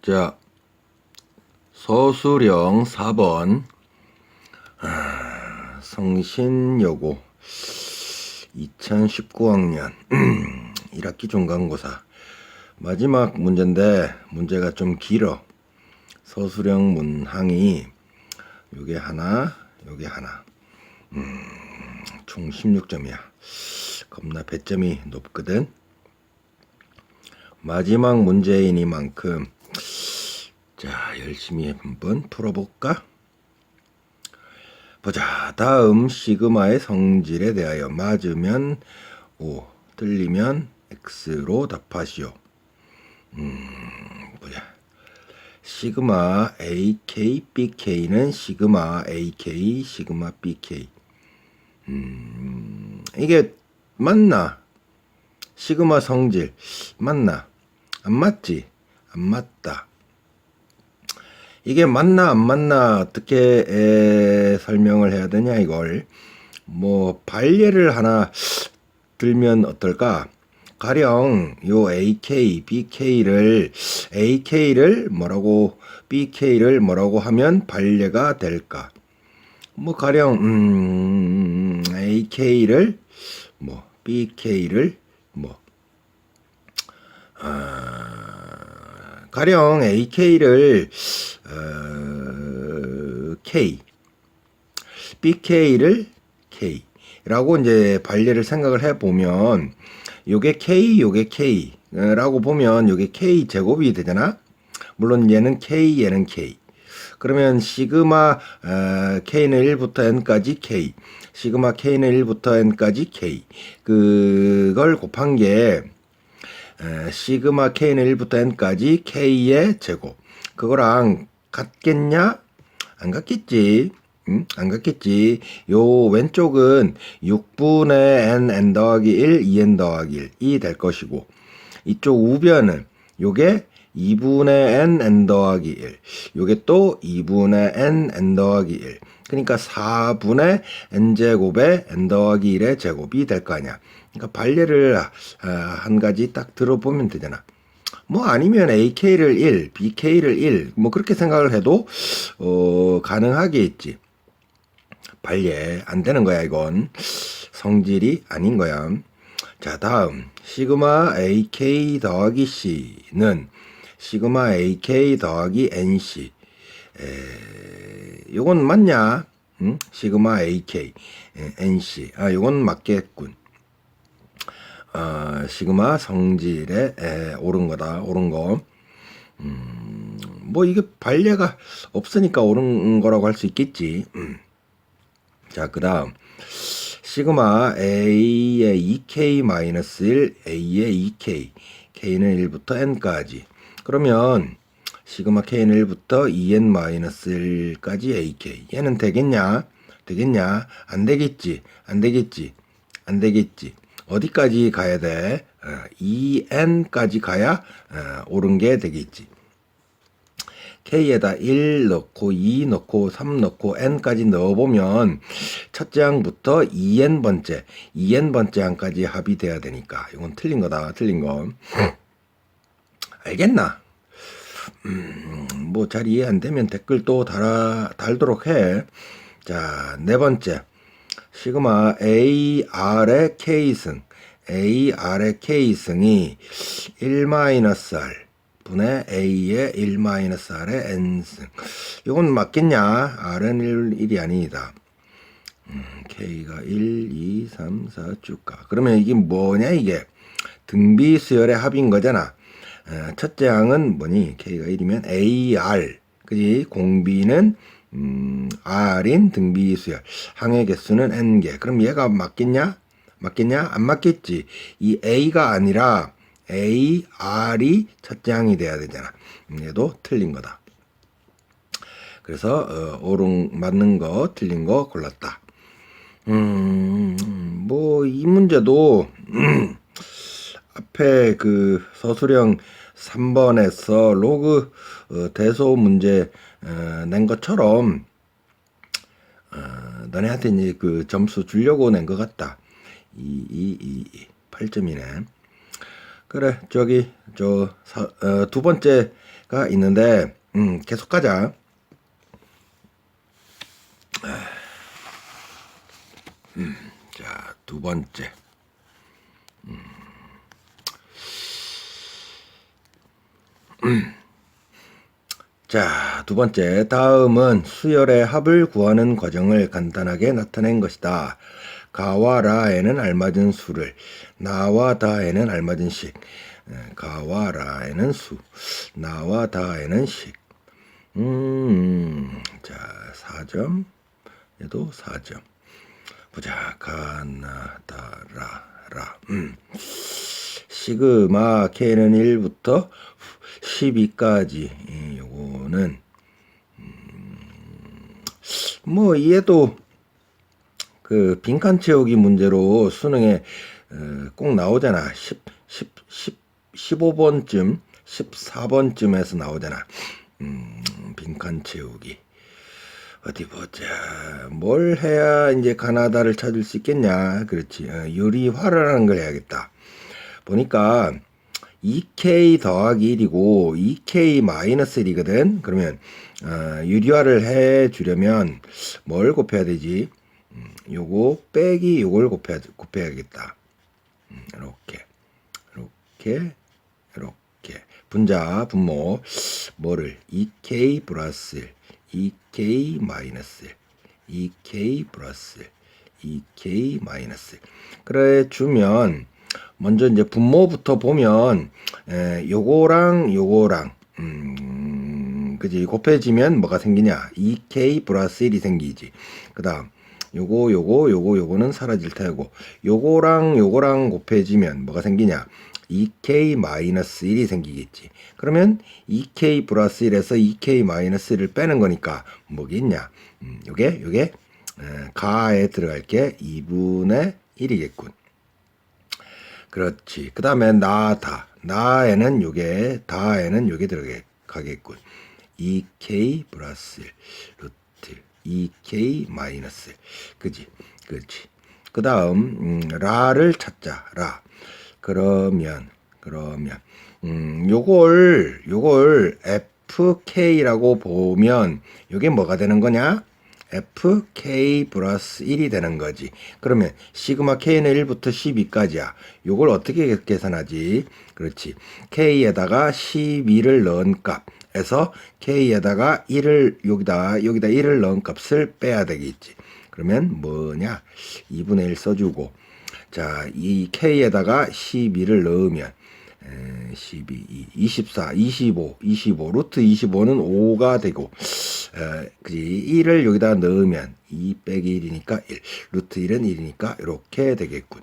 자, 서수령 4번 아, 성신여고 2019학년 1학기 중간고사. 마지막 문제인데 문제가 좀 길어. 서수령 문항이 요게 하나 요게 하나. 음, 총 16점이야. 겁나 배점이 높거든 마지막 문제이니만큼 자 열심히 한번 풀어볼까? 보자 다음 시그마의 성질에 대하여 맞으면 O 틀리면 X로 답하시오 음 보자 시그마 AK, BK는 시그마 AK, 시그마 BK 음 이게 맞나? 시그마 성질 맞나? 안 맞지? 안 맞다. 이게 맞나 안 맞나 어떻게 에, 설명을 해야 되냐 이걸 뭐 발예를 하나 들면 어떨까? 가령 요 AK, BK를 AK를 뭐라고 BK를 뭐라고 하면 발예가 될까? 뭐 가령 음 AK를 뭐 BK를 뭐 아, 가령 AK를 어, K, BK를 K라고 이제 발례를 생각을 해 보면 요게 K, 요게 K라고 보면 요게 K 제곱이 되잖아. 물론 얘는 K, 얘는 K. 그러면 시그마 어, K는 1부터 N까지 K, 시그마 K는 1부터 N까지 K. 그걸 곱한 게 에, 시그마 K는 1부터 N까지 K의 제곱. 그거랑 같겠냐? 안 같겠지. 응? 안 같겠지. 요 왼쪽은 6분의 n, n 더하기 1, 2n 더하기 1이 될 것이고 이쪽 우변은 요게 2분의 n, n 더하기 1. 요게 또 2분의 n, n 더하기 1. 그러니까 4분의 n제곱의 n 더하기 1의 제곱이 될 거 아니야. 그러니까 발례를 아, 한 가지 딱 들어보면 되잖아. 뭐 아니면 AK를 1, BK를 1, 뭐 그렇게 생각을 해도 어, 가능하겠지. 발예 안 되는 거야 이건 성질이 아닌 거야. 자 다음 시그마 AK 더하기 C는 시그마 AK 더하기 NC 에, 요건 맞냐? 응? 시그마 AK 에, NC 아 요건 맞겠군. 어, 시그마 성질에 에, 옳은 거다 옳은 거. 음, 뭐 이게 발례가 없으니까 옳은 거라고 할 수 있겠지. 음. 자, 그 다음. 시그마 A의 2K-1, A의 2K. K는 1부터 N까지. 그러면 시그마 K는 1부터 2N-1까지 AK. 얘는 되겠냐? 되겠냐? 안 되겠지. 안 되겠지. 안 되겠지. 어디까지 가야 돼? 어, 2N까지 가야 어, 옳은 게 되겠지. K에다 1 넣고 2 넣고 3 넣고 N까지 넣어보면 첫째 항부터 2N 번째, 2N 번째 항까지 합이 돼야 되니까 이건 틀린 거다. 틀린 거. 알겠나? 음, 뭐 잘 이해 안 되면 댓글 또 달아, 달도록 해. 자, 네 번째. 시그마 AR의 K승. AR의 K승이 1-R 분의 A의 1-R의 N승. 이건 맞겠냐? R은 1, 이 아니다. 음, K가 1, 2, 3, 4 쭉 가. 그러면 이게 뭐냐, 이게? 등비 수열의 합인 거잖아. 어, 첫째 항은 뭐니? K가 1이면 AR. 그지? 공비는 음, R인 등비 수열. 항의 개수는 N개. 그럼 얘가 맞겠냐? 맞겠냐? 안 맞겠지. 이 A가 아니라 A, R이 첫째 항이 돼야 되잖아. 얘도 틀린 거다. 그래서 어, 옳은 맞는 거 틀린 거 골랐다. 음, 뭐 이 문제도 음, 앞에 그 서술형 3번에서 로그 어, 대소 문제 어, 낸 것처럼 어, 너네한테 이제 그 점수 주려고 낸 것 같다. 이, 이, 이, 8점이네. 그래 저기 저 어, 두 번째가 있는데 음, 계속 가자. 음, 자, 두 번째. 자, 두 번째. 다음은 수열의 합을 구하는 과정을 간단하게 나타낸 것이다. 가와 라에는 알맞은 수를, 나와 다에는 알맞은 식, 에, 가와 라에는 수, 나와 다에는 식. 음, 자, 4점. 얘도 4점. 보자. 가나다 라, 라. 음. 시그마 K는 1부터 12까지. 이 요거는, 음, 뭐, 얘도 그 빈칸 채우기 문제로 수능에 어, 꼭 나오잖아. 10, 10, 10, 15번쯤, 14번쯤에서 나오잖아. 음, 빈칸 채우기. 어디 보자. 뭘 해야 이제 가나다를 찾을 수 있겠냐. 그렇지. 어, 유리화라는 걸 해야겠다. 보니까 2k 더하기 1이고 2k 마이너스 1이거든. 그러면 어, 유리화를 해 주려면 뭘 곱해야 되지? 음, 요거 빼기 요걸 곱해야 곱해야겠다. 음, 이렇게. 이렇게 이렇게. 분자 분모. 뭐를? 2k 플러스 2k 마이너스 2k 플러스 2k 마이너스 그래 주면 먼저 이제 분모부터 보면 에, 요거랑 요거랑 음, 그지? 곱해지면 뭐가 생기냐? 2k 플러스 1이 생기지. 그 다음 요거 요거 요거 요거는 사라질 테고 요거랑 요거랑 곱해지면 뭐가 생기냐? 2k 마이너스 1이 생기겠지. 그러면 2k 플러스 1에서 2k 마이너스 1을 빼는 거니까 뭐겠냐? 음, 요게 요게 에, 가에 들어갈 게 2분의 1이겠군 그렇지. 그 다음에 나다. 나에는 요게 다에는 요게 들어가겠군. 2k 플러스 1 루트 2k 마이너스 그지? 그지. 그 다음 음, 라를 찾자. 라. 그러면 그러면 음 요걸 요걸 fk라고 보면 요게 뭐가 되는 거냐 fk 플러스 1이 되는 거지. 그러면 시그마 k는 1부터 12까지야. 요걸 어떻게 계산하지? 그렇지. K에다가 12를 넣은 값에서 k에다가 1을 여기다 여기다 1을 넣은 값을 빼야 되겠지. 그러면 뭐냐? 2분의 1 써주고. 자, 이 K에다가 12를 넣으면, 에, 12, 2, 24, 25, 25, 루트 25는 5가 되고, 에, 그지, 1을 여기다 넣으면 2 빼기 1이니까 1, 루트 1은 1이니까 이렇게 되겠군.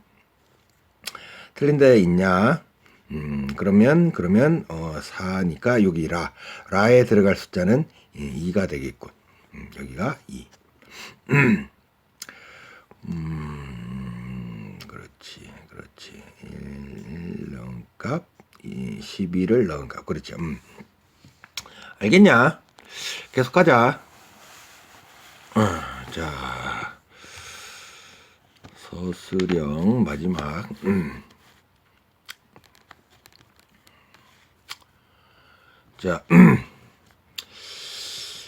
틀린 데 있냐? 음, 그러면, 그러면, 어, 4니까 여기 라, 라에 들어갈 숫자는 2가 되겠군. 음, 여기가 2. 음, 그렇지, 그렇지. 1 넣은 값, 12를 넣은 값. 그렇죠. 음. 알겠냐? 계속 가자. 어, 자, 서술형 마지막. 음. 자,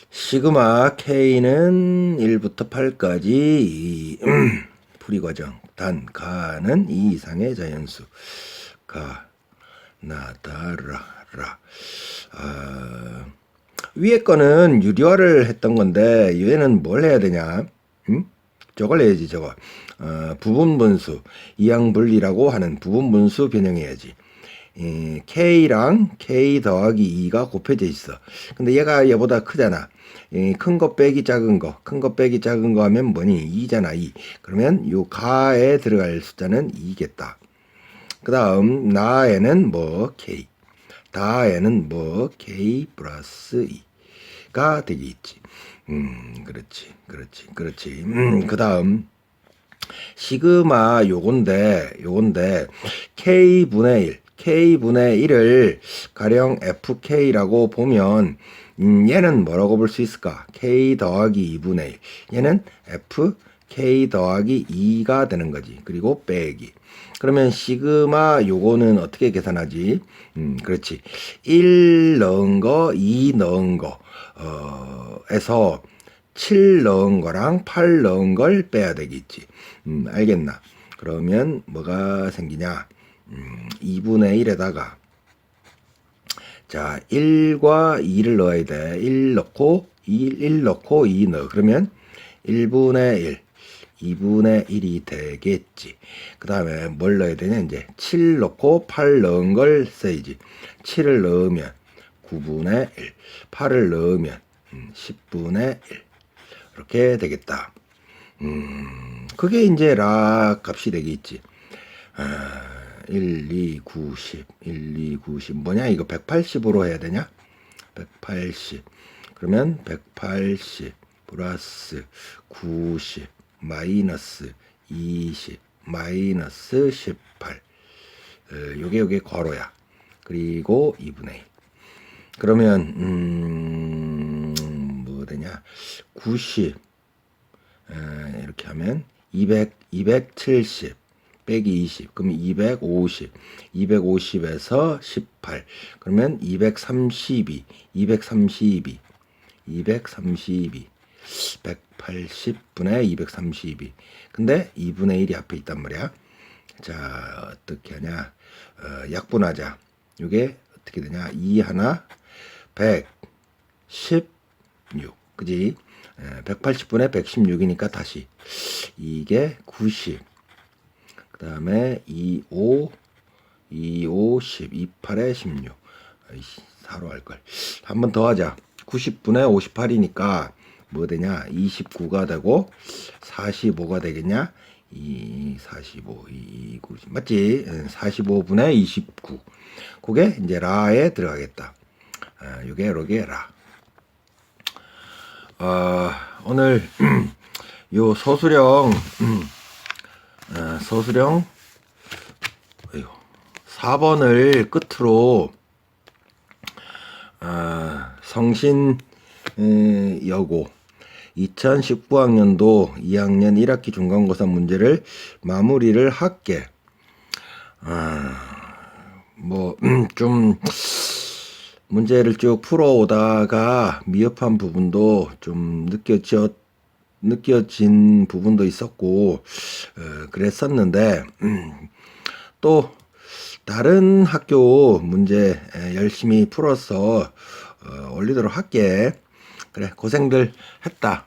시그마 K는 1부터 8까지 이, 음, 풀이 과정. 단 가는 이 이상의 자연수. 가 나 다 라 라. 아, 위에 거는 유리화를 했던 건데 얘는 뭘 해야 되냐? 음? 저걸 해야지 저거. 어, 부분 분수 이항 분리라고 하는 부분 분수 변형해야지. 이, K랑 K 더하기 2가 곱해져 있어. 근데 얘가 얘보다 크잖아. 큰 거 빼기 작은 거, 큰 거 빼기 작은 거 하면 뭐니? 2잖아, 2. 그러면 요 가에 들어갈 숫자는 2겠다. 그 다음, 나에는 뭐, K. 다에는 뭐, K 플러스 2가 되겠지. 음, 그렇지, 그렇지, 그렇지. 음, 그 다음, 시그마 요건데, 요건데, K분의 1. K분의 1을 가령 FK라고 보면 음, 얘는 뭐라고 볼 수 있을까? K 더하기 2분의 1. 얘는 F K 더하기 2가 되는 거지. 그리고 빼기. 그러면 시그마 요거는 어떻게 계산하지? 음, 그렇지. 1 넣은 거, 2 넣은 거, 어, 에서 7 넣은 거랑 8 넣은 걸 빼야 되겠지. 음, 알겠나? 그러면 뭐가 생기냐? 음, 2분의 1에다가 자, 1과 2를 넣어야 돼. 1 넣고 1, 1 넣고 2 넣어. 그러면 1분의 1, 2분의 1이 되겠지. 그 다음에 뭘 넣어야 되냐? 이제 7 넣고 8 넣은 걸 써야지. 7을 넣으면 9분의 1, 8을 넣으면 음, 10분의 1. 이렇게 되겠다. 음, 그게 이제 라 값이 되겠지. 아, 1, 2, 90, 1, 2, 90. 뭐냐? 이거 180으로 해야 되냐? 180. 그러면 180 플러스 90 마이너스 20 마이너스 18. 어, 요게 요게 괄호야. 그리고 2분의 1. 그러면 음, 뭐 되냐? 90 에, 이렇게 하면 200, 270 빼기 20 그러면 250 250에서 18 그러면 232 232 232 180분의 232 근데 2분의 1이 앞에 있단 말이야. 자 어떻게 하냐? 어, 약분하자. 이게 어떻게 되냐? 2 하나 116 그지? 180분의 116이니까 다시. 이게 90 그 다음에 2, 5, 2, 5, 10, 2, 8에 16. 아이씨, 4로 할 걸. 한 번 더 하자. 90분의 58이니까 뭐 되냐? 29가 되고 45가 되겠냐? 2, 45, 2, 90. 맞지? 45분의 29. 그게 이제 라에 들어가겠다. 아, 요게 요게 라. 아, 오늘 요 어, 서술형 어휴, 4번을 끝으로 어, 성신 에, 여고 2019학년도 2학년 1학기 중간고사 문제를 마무리를 할게. 아, 뭐, 좀, 문제를 쭉 풀어오다가 미흡한 부분도 좀 느껴졌, 느껴진 부분도 있었고, 어, 그랬었는데, 음, 또, 다른 학교 문제 에, 열심히 풀어서 어, 올리도록 할게. 그래, 고생들 했다.